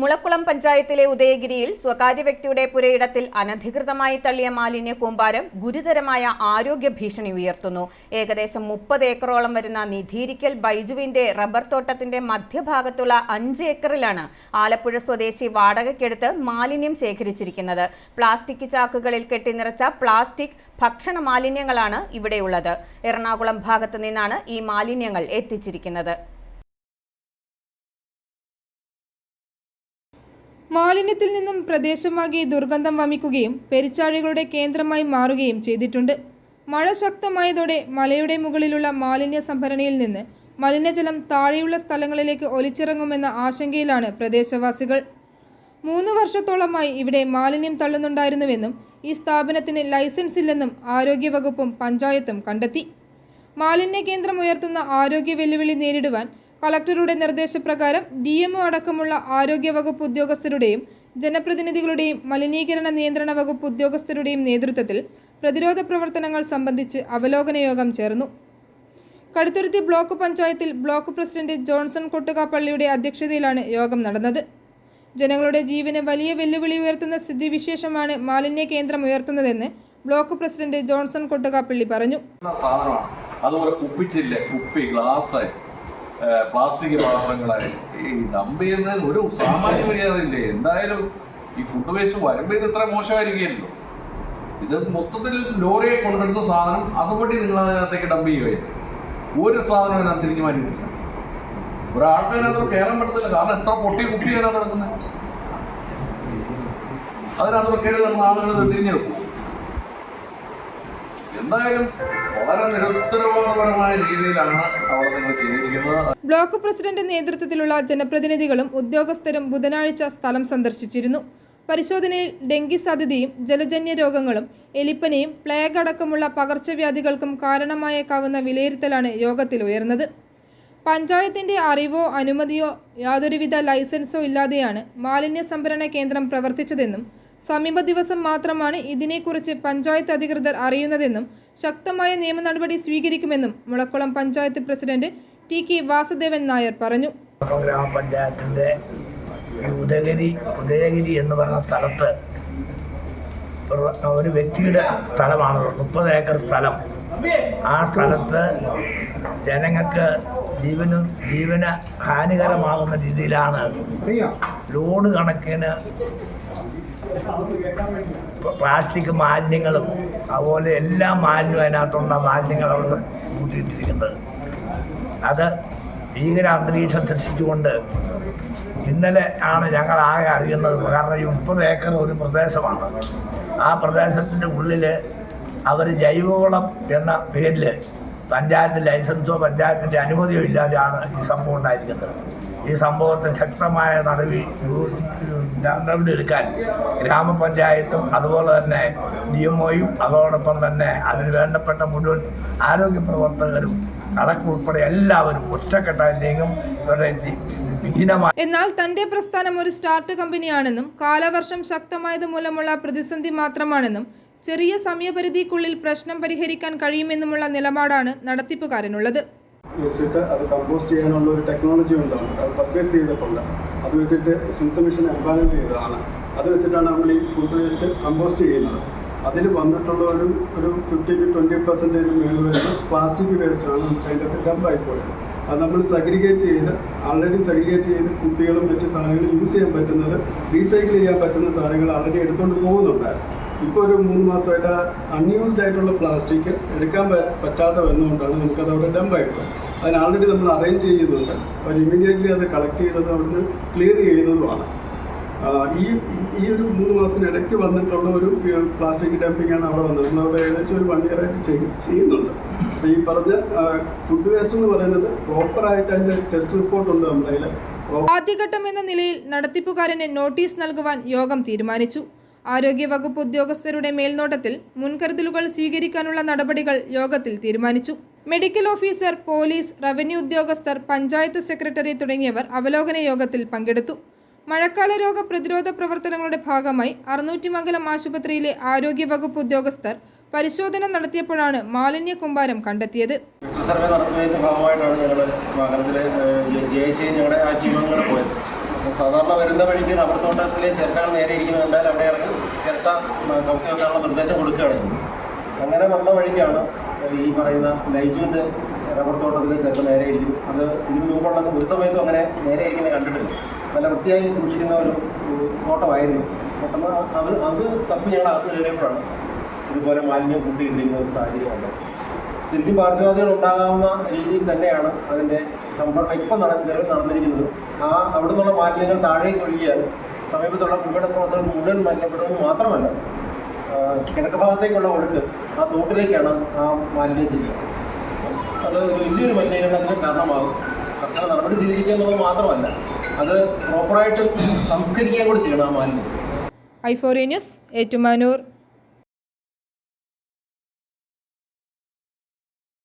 മുളക്കുളം പഞ്ചായത്തിലെ ഉദയഗിരിയിൽ സ്വകാര്യ വ്യക്തിയുടെ പുരയിടത്തിൽ അനധികൃതമായി തള്ളിയ മാലിന്യ കൂമ്പാരം ഗുരുതരമായ ആരോഗ്യ ഭീഷണി ഉയർത്തുന്നു. ഏകദേശം മുപ്പത് ഏക്കറോളം വരുന്ന നിധീരിക്കൽ ബൈജുവിന്റെ റബ്ബർ തോട്ടത്തിന്റെ മധ്യഭാഗത്തുള്ള അഞ്ച് ഏക്കറിലാണ് ആലപ്പുഴ സ്വദേശി വാടകയ്ക്കെടുത്ത് മാലിന്യം ശേഖരിച്ചിരിക്കുന്നത്. പ്ലാസ്റ്റിക് ചാക്കുകളിൽ കെട്ടിനിറച്ച പ്ലാസ്റ്റിക് ഭക്ഷണ മാലിന്യങ്ങളാണ് ഇവിടെയുള്ളത്. എറണാകുളം ഭാഗത്തു നിന്നാണ് ഈ മാലിന്യങ്ങൾ എത്തിച്ചിരിക്കുന്നത്. മാലിന്യത്തിൽ നിന്നും പ്രദേശമാകെ ദുർഗന്ധം വമിക്കുകയും പെരിച്ചാഴികളുടെ കേന്ദ്രമായി മാറുകയും ചെയ്തിട്ടുണ്ട്. മഴ ശക്തമായതോടെ മലയുടെ മുകളിലുള്ള മാലിന്യ സംഭരണിയിൽ നിന്ന് മലിനജലം താഴെയുള്ള സ്ഥലങ്ങളിലേക്ക് ഒലിച്ചിറങ്ങുമെന്ന ആശങ്കയിലാണ് പ്രദേശവാസികൾ. മൂന്ന് വർഷത്തോളമായി ഇവിടെ മാലിന്യം തള്ളുന്നുണ്ടായിരുന്നുവെന്നും ഈ സ്ഥാപനത്തിന് ലൈസൻസ് ഇല്ലെന്നും ആരോഗ്യവകുപ്പും പഞ്ചായത്തും കണ്ടെത്തി. മാലിന്യ കേന്ദ്രം ഉയർത്തുന്ന ആരോഗ്യ വെല്ലുവിളി നേരിടുവാൻ കളക്ടറുടെ നിർദ്ദേശപ്രകാരം ഡി എംഒ അടക്കമുള്ള ആരോഗ്യവകുപ്പ് ഉദ്യോഗസ്ഥരുടെയും ജനപ്രതിനിധികളുടെയും മലിനീകരണ നിയന്ത്രണ വകുപ്പ് ഉദ്യോഗസ്ഥരുടെയും നേതൃത്വത്തിൽ പ്രതിരോധ പ്രവർത്തനങ്ങൾ സംബന്ധിച്ച് അവലോകന യോഗം ചേർന്നു. കടുത്തുരുത്തി ബ്ലോക്ക് പഞ്ചായത്തിൽ ബ്ലോക്ക് പ്രസിഡന്റ് ജോൺസൺ കൊട്ടുകാപ്പള്ളിയുടെ അധ്യക്ഷതയിലാണ് യോഗം നടന്നത്. ജനങ്ങളുടെ ജീവന് വലിയ വെല്ലുവിളി ഉയർത്തുന്ന സ്ഥിതിവിശേഷമാണ് മാലിന്യ കേന്ദ്രം ഉയർത്തുന്നതെന്ന് ബ്ലോക്ക് പ്രസിഡന്റ് ജോൺസൺ കൊട്ടുകാപ്പള്ളി പറഞ്ഞു. അതുപോലെ കുപ്പിച്ചില്ല കുപ്പി ഗ്ലാസ് പ്ലാസ്റ്റിക് പാത്രങ്ങളായി. ഈ ഡംപ് ചെയ്യുന്നതിന് ഒരു സാമാന്യ മര്യാദ ഇല്ലേ എന്തായാലും ഈ ഫുഡ് വേസ്റ്റ് വരുമ്പോൾ ഇത് ഇത്ര മോശമായിരിക്കുമല്ലോ ഇത് മൊത്തത്തിൽ ലോറിയെ കൊണ്ടുവരുന്ന സാധനം അതുപടി നിങ്ങൾ അതിനകത്തേക്ക് ഡംപ് ചെയ്യുകയായിരുന്നു ഒരു സാധനം അതിനകത്ത് തിരിഞ്ഞു മാറ്റിയിട്ടില്ല ഒരാൾക്ക് അതിനകത്ത് കയറാൻ പറ്റത്തില്ല. കാരണം എത്ര പൊട്ടി കുപ്പി അതിനകത്ത് നടക്കുന്നത് അതിനകത്ത് കയറി നടന്ന ആളുകൾ തിരിഞ്ഞെടുക്കും. ബ്ലോക്ക് പ്രസിഡന്റ് നേതൃത്വത്തിലുള്ള ജനപ്രതിനിധികളും ഉദ്യോഗസ്ഥരും ബുധനാഴ്ച സ്ഥലം സന്ദർശിച്ചിരുന്നു. പരിശോധനയിൽ ഡെങ്കി സാധ്യതയും ജലജന്യ രോഗങ്ങളും എലിപ്പനിയും പ്ലേഗ് അടക്കമുള്ള പകർച്ചവ്യാധികൾക്കും കാരണമായേക്കാവുന്ന വിലയിരുത്തലാണ് യോഗത്തിൽ ഉയർന്നത്. പഞ്ചായത്തിന്റെ അറിവോ അനുമതിയോ യാതൊരുവിധ ലൈസൻസോ ഇല്ലാതെയാണ് മാലിന്യ സംഭരണ കേന്ദ്രം പ്രവർത്തിച്ചതെന്നും സമീപ ദിവസം മാത്രമാണ് ഇതിനെക്കുറിച്ച് പഞ്ചായത്ത് അധികൃതർ അറിയുന്നതെന്നും ശക്തമായ നിയമ നടപടി സ്വീകരിക്കുമെന്നും Mulakkulam panchayat president T K Vasudevan Nair പറഞ്ഞു. ഗ്രാമപഞ്ചായത്തിന്റെ ഉദയഗിരി ഉദയഗിരി എന്ന് പറഞ്ഞ സ്ഥലത്ത് ഒരു- വ്യക്തിയുടെ സ്ഥലമാണ്. മുപ്പത് ഏക്കർ സ്ഥലം. ആ സ്ഥലത്ത് ജനങ്ങൾക്ക് ജീവനും ജീവന് ഹാനികരമാകുന്ന രീതിയിലാണ് ലോഡ് കണക്കിന് പ്ലാസ്റ്റിക് മാലിന്യങ്ങളും അതുപോലെ എല്ലാ മാലിന്യവും അതിനകത്തുള്ള മാലിന്യങ്ങൾ അവിടെ കൂട്ടിയിട്ടിരിക്കുന്നത്. അത് ഭീകര ദർശിച്ചുകൊണ്ട് ഇന്നലെ ആണ് ഞങ്ങൾ ആകെ അറിയുന്നത്. കാരണം ഈ മുപ്പത് ഏക്കർ ഒരു പ്രദേശമാണ്. ആ പ്രദേശത്തിന്റെ ഉള്ളിൽ അവർ ജൈവവളം എന്ന പേരിൽ പഞ്ചായത്ത് ലൈസൻസോ പഞ്ചായത്തിന്റെ അനുമതിയോ ഇല്ലാതെയാണ് ഈ സംഭവം ഉണ്ടായിരിക്കുന്നത്. ഈ സംഭവത്തെ ശക്തമായ നടപടി നടപടി എടുക്കാൻ ഗ്രാമപഞ്ചായത്തും അതുപോലെ തന്നെ ഡി എം ഒയും അതോടൊപ്പം തന്നെ അതിന് വേണ്ടപ്പെട്ട മുഴുവൻ ആരോഗ്യ പ്രവർത്തകരും കണക്കുൾപ്പെടെ എല്ലാവരും ഒറ്റക്കെട്ടായി നീങ്ങും. ഇവരുടെ എന്നാൽ തന്റെ പ്രസ്ഥാനം ഒരു സ്റ്റാർട്ട് കമ്പനിയാണെന്നും കാലവർഷം ശക്തമായത് മൂലമുള്ള പ്രതിസന്ധി മാത്രമാണെന്നും ചെറിയ സമയപരിധിക്കുള്ളിൽ പ്രശ്നം പരിഹരിക്കാൻ കഴിയുമെന്നുമുള്ള നിലപാടാണ് നടത്തിപ്പുകാരനുള്ളത്. വെച്ചിട്ട് അത് കമ്പോസ്റ്റ് ചെയ്യാനുള്ള ഒരു ടെക്നോളജി ഉണ്ടാവും അത് പർച്ചേസ് ചെയ്തിട്ടുണ്ട്. അത് വെച്ചിട്ട് ശുദ്ധ മിഷൻ എംപാനൽ ചെയ്തതാണ്. അത് വെച്ചിട്ടാണ് നമ്മൾ ഈ ഫുഡ് വേസ്റ്റ് കമ്പോസ്റ്റ് ചെയ്യുന്നത്. അതിൽ വന്നിട്ടുള്ള ഒരു ഒരു ഫിഫ്റ്റി ടു ട്വന്റി പെർസെന്റേജ് മേളിൽ വരുന്ന പ്ലാസ്റ്റിക് വേസ്റ്റാണ് അതിന്റെ അകത്ത് ഡംപായി പോയത്. അത് നമ്മൾ സഗ്രിഗേറ്റ് ചെയ്ത് ആൾറെഡി സഗ്രിഗേറ്റ് ചെയ്ത് കുട്ടികളും മറ്റ് സാധനങ്ങളും യൂസ് ചെയ്യാൻ പറ്റുന്നത് റീസൈക്കിൾ ചെയ്യാൻ പറ്റുന്ന സാധനങ്ങൾ ആൾറെഡി എടുത്തുകൊണ്ട് പോകുന്നുണ്ടായിരുന്നു. ഇപ്പോൾ ഒരു മൂന്ന് മാസമായിട്ട് അൺയൂസ്ഡ് ആയിട്ടുള്ള പ്ലാസ്റ്റിക് എടുക്കാൻ പറ്റാതെ വന്നുകൊണ്ടാണ് നമുക്കത് അവിടെ ഡംപായി പോയത്. അതിന് ആൾറെഡി നമ്മൾ അറേഞ്ച് ചെയ്യുന്നുണ്ട്. അവർ ഇമ്മീഡിയറ്റ്ലി അത് കളക്ട് ചെയ്തത് അവിടുന്ന് ക്ലിയർ ചെയ്യുന്നതുമാണ്. ഈ ഈ ഒരു മൂന്ന് മാസത്തിനിടയ്ക്ക് വന്നിട്ടുള്ള ഒരു പ്ലാസ്റ്റിക് ഡംപിംഗ് ആണ് അവിടെ വന്നത്. നമ്മളവിടെ ഏകദേശം ഒരു വൺ ഇയർ ആയിട്ട് ചെയ്യുന്നുണ്ട്. ഈ പറഞ്ഞ ഫുഡ് വേസ്റ്റ് എന്ന് പറയുന്നത് പ്രോപ്പറായിട്ട് അതിന്റെ ടെസ്റ്റ് റിപ്പോർട്ട് ഉണ്ട് നമ്മുടെ കയ്യിൽ ആദ്യഘട്ടം എന്ന നിലയിൽ നടത്തിപ്പുകാരന് നോട്ടീസ് നൽകുവാൻ യോഗം തീരുമാനിച്ചു. ആരോഗ്യവകുപ്പ് ഉദ്യോഗസ്ഥരുടെ മേൽനോട്ടത്തിൽ മുൻകരുതലുകൾ സ്വീകരിക്കാനുള്ള നടപടികൾ യോഗത്തിൽ തീരുമാനിച്ചു. മെഡിക്കൽ ഓഫീസർ പോലീസ് റവന്യൂ ഉദ്യോഗസ്ഥർ പഞ്ചായത്ത് സെക്രട്ടറി തുടങ്ങിയവർ അവലോകന യോഗത്തിൽ പങ്കെടുത്തു. മഴക്കാല രോഗ പ്രതിരോധ പ്രവർത്തനങ്ങളുടെ ഭാഗമായി അറുന്നൂറ്റിമംഗലം ആശുപത്രിയിലെ ആരോഗ്യവകുപ്പ് ഉദ്യോഗസ്ഥർ പരിശോധന നടത്തിയപ്പോഴാണ് മാലിന്യ കുമ്പാരം കണ്ടെത്തിയത്. സർവേ നടത്തുന്നതിന്റെ ഭാഗമായിട്ടാണ് ഞങ്ങൾ വാഹനത്തിൽ ജയിച്ച് ഞങ്ങളുടെ ആ ടീം പോയത് സാധാരണ വരുന്ന വഴിക്ക് റബ്ബർ തോട്ടത്തിലെ നേരെ ഇരിക്കുന്നത് കണ്ടാൽ അവിടെ ഇറങ്ങി ചിരട്ട കമത്തി വെക്കാനുള്ള നിർദ്ദേശം കൊടുക്കുകയാണ്. അങ്ങനെ വന്ന വഴിക്കാണ് ഈ പറയുന്ന ലൈജുവിന്റെ റബ്ബർ ചിലപ്പോൾ നേരെ ഇരിക്കും അത് ഇതിന് മുമ്പുള്ള ഒരു സമയത്തും അങ്ങനെ നേരെ ഇരിക്കുന്നത് കണ്ടിട്ടില്ല. നല്ല വൃത്തിയായി സൂക്ഷിക്കുന്ന ഒരു തോട്ടമായിരുന്നു. പെട്ടെന്ന് അത് അത് തപ്പി ഞങ്ങൾ അകത്ത് കയറിയപ്പോഴാണ് ഇതുപോലെ മാലിന്യം കൂട്ടിയിട്ടിരിക്കുന്ന ഒരു സാഹചര്യമുണ്ട് ശരിക്കും പാർശ്വവാദികൾ ഉണ്ടാകാവുന്ന രീതിയിൽ തന്നെയാണ് അതിന്റെ സംഭരണം ഇപ്പം നട നിലവിൽ നടന്നിരിക്കുന്നത്. ആ അവിടെ നിന്നുള്ള മാലിന്യങ്ങൾ താഴേക്ക് ഒഴുകിയാൽ സമീപത്തുള്ള കുടിവെള്ള സ്രോതസ്സുകൾ മുഴുവൻ മലിനപ്പെടുന്നത് മാത്രമല്ല കിഴക്ക് ഭാഗത്തേക്കുള്ള ഒഴുക്ക് ആ തോട്ടിലേക്കാണ് ആ മാലിന്യം ചെല്ലുക. അത് വലിയൊരു മലിനീകരണത്തിന് കാരണമാകും. കർശന നടപടി സ്വീകരിക്കുക എന്നുള്ളത് മാത്രമല്ല അത് പ്രോപ്പറായിട്ട് സംസ്കരിക്കുകയും കൂടി ചെയ്യണം ആ മാലിന്യം. ഐഫോറിയ ന്യൂസ് ഏറ്റുമാനൂർ.